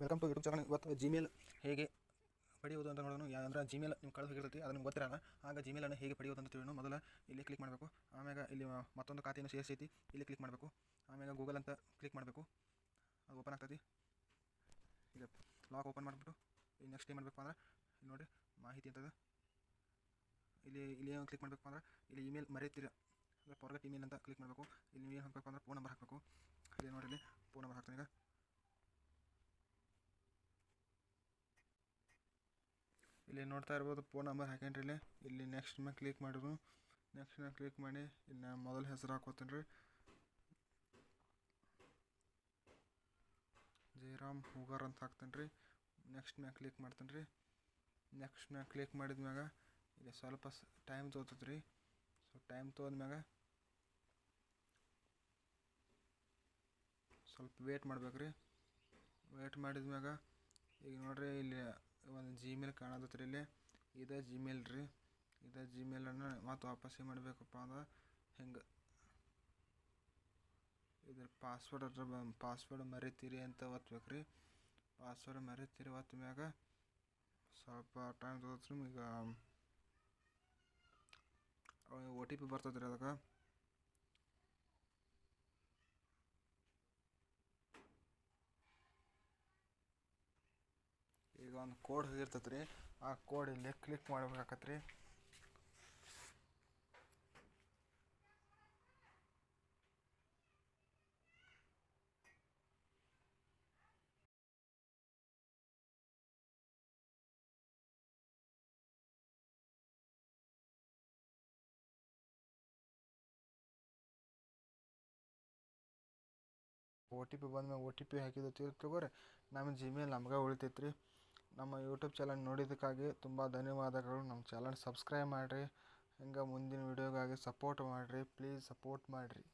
Welcome to YouTube channel ಇವತ್ತು Gmail ಹೇಗೆ ಪಡೆಯುವುದು ಅಂತ ನೋಡೋಣ. ಯಾಂದ್ರೆ ಜಿಮೇಲ್ ನಿಮ್ಮ ಕಳೆದು ಹೋಗಿರುತ್ತೆ ಅದು ನಿಮ್ಗೆ ಗೊತ್ತಿರಲ್ಲ. ಆಗ ಜಿಮೇಲನ್ನು ಹೇಗೆ ಪಡೆಯೋದು ಅಂತ ತಿಳಿಯೋಣ. ಮೊದಲ ಇಲ್ಲಿ ಕ್ಲಿಕ್ ಮಾಡಬೇಕು. ಆಮ್ಯಾಗ ಇಲ್ಲಿ ಮತ್ತೊಂದು ಖಾತೆಯನ್ನು ಸೇರಿಸೈತಿ. ಇಲ್ಲಿ ಕ್ಲಿಕ್ ಮಾಡಬೇಕು. ಆಮ್ಯಾಗ ಗೂಗಲ್ ಅಂತ ಕ್ಲಿಕ್ ಮಾಡಬೇಕು. ಅದು ಓಪನ್ ಆಗ್ತೈತಿ. ಈಗ ಲಾಕ್ ಓಪನ್ ಮಾಡಿಬಿಟ್ಟು, ಇಲ್ಲಿ ನೆಕ್ಸ್ಟ್ ಏನು ಮಾಡಬೇಕು ಅಂದ್ರೆ, ಇಲ್ಲಿ ನೋಡಿ, ಮಾಹಿತಿ ಅಂತದ ಇಲ್ಲಿ ಇಲ್ಲಿ ಏನು ಕ್ಲಿಕ್ ಮಾಡಬೇಕು ಅಂದ್ರೆ, ಇಲ್ಲಿ ಇಮೇಲ್ ಮರೆಯುತ್ತೀರ ಅಂದರೆ ಪೊರ್ಗಟ್ ಇಮೇಲ್ ಅಂತ ಕ್ಲಿಕ್ ಮಾಡಬೇಕು. ಇಲ್ಲಿ ನೀವು ಏನು ಹಾಕಬೇಕು ಅಂದ್ರೆ ಫೋನ್ ನಂಬರ್ ಹಾಕಬೇಕು. ಇಲ್ಲಿ ನೋಡಿ, ಇಲ್ಲಿ ಫೋನ್ ನಂಬರ್ ಹಾಕ್ತೀನಿ ಈಗ. ಇಲ್ಲಿ ನೋಡ್ತಾ ಇರ್ಬೋದು ಫೋನ್ ನಂಬರ್ ಹಾಕೇನಿ ಇಲ್ಲಿ. ಇಲ್ಲಿ ನೆಕ್ಸ್ಟ್ ಮೇಲೆ ಕ್ಲಿಕ್ ಮಾಡಿದ್ರು. ನೆಕ್ಸ್ಟ್ ಮೇಲೆ ಕ್ಲಿಕ್ ಮಾಡಿ ಇಲ್ಲಿ ನಾನು ಮೊದಲ ಹೆಸರು ಹಾಕೋತೀನಿ ರೀ ಜಯರಾಮ್ ಹೂಗಾರ್ ಅಂತ ಹಾಕ್ತೀನಿ ರೀ ನೆಕ್ಸ್ಟ್ ಮ್ಯಾಗ ಕ್ಲಿಕ್ ಮಾಡ್ತೀನಿ ರೀ ನೆಕ್ಸ್ಟ್ ಮ್ಯಾಗ ಕ್ಲಿಕ್ ಮಾಡಿದ ಮ್ಯಾಗ ಇಲ್ಲಿ ಸ್ವಲ್ಪ ಟೈಮ್ ತೋತದ ರೀ ಸೊ ಟೈಮ್ ತೊಗೊಂಡ್ಮ್ಯಾಗ ಸ್ವಲ್ಪ ವೇಟ್ ಮಾಡ್ಬೇಕು ರೀ ವೇಟ್ ಮಾಡಿದ ಮ್ಯಾಗ ಈಗ ನೋಡ್ರಿ ಇಲ್ಲಿ ಒಂದು ಜಿಮೇಲ್ ಕಾಣತೈತ್ರಿ ಇಲ್ಲಿ ಇದೇ ಜಿಮೇಲ್ ರೀ. ಇದೇ ಜಿಮೇಲನ್ನು ಮತ್ತೆ ವಾಪಸ್ ಏನು ಮಾಡಬೇಕಪ್ಪ ಅಂದ್ರೆ ಹಿಂಗೆ? ಇದ್ರ ಪಾಸ್ವರ್ಡ್ ಅದ್ರ ಪಾಸ್ವರ್ಡ್ ಮರಿತೀರಿ ಅಂತ ಒತ್ತಬೇಕು ರೀ ಪಾಸ್ವರ್ಡ್ ಮರಿತೀರಿ ಒತ್ತ ಮ್ಯಾಗ ಸ್ವಲ್ಪ ಟೈಮ್ ತೊಗೊತ್ರಿ ಈಗ ಓ ಟಿ ಪಿ ಬರ್ತದೆ ಅದಕ್ಕೆ. ಒಂದು ಕೋಡ್ ಹೋಗಿರ್ತೈತೆ ರೀ. ಆ ಕೋಡ್ ಇಲ್ಲಿ ಕ್ಲಿಕ್ ಮಾಡ್ಬೇಕಾಕತ್ತೆ ರೀ. ಓ ಟಿ ಪಿ ಬಂದ್ಮೇಲೆ ಓ ಟಿ ಪಿ ಹಾಕಿದ ತಿಳ್ಕೊರಿ ನಮ್ಮ ಜಿಮೇಲ್ ನಮ್ಗೆ ಉಳಿತೈತೆ ರೀ. ನಮ್ಮ ಯೂಟ್ಯೂಬ್ ಚಾನಲ್ ನೋಡಿದ್ದಕ್ಕಾಗಿ ತುಂಬ ಧನ್ಯವಾದಗಳು. ನಮ್ಮ ಚಾನಲ್ ಸಬ್ಸ್ಕ್ರೈಬ್ ಮಾಡಿರಿ. ಹಿಂಗೆ ಮುಂದಿನ ವೀಡಿಯೋಗಾಗಿ ಸಪೋರ್ಟ್ ಮಾಡಿರಿ. ಪ್ಲೀಸ್ ಸಪೋರ್ಟ್ ಮಾಡಿರಿ.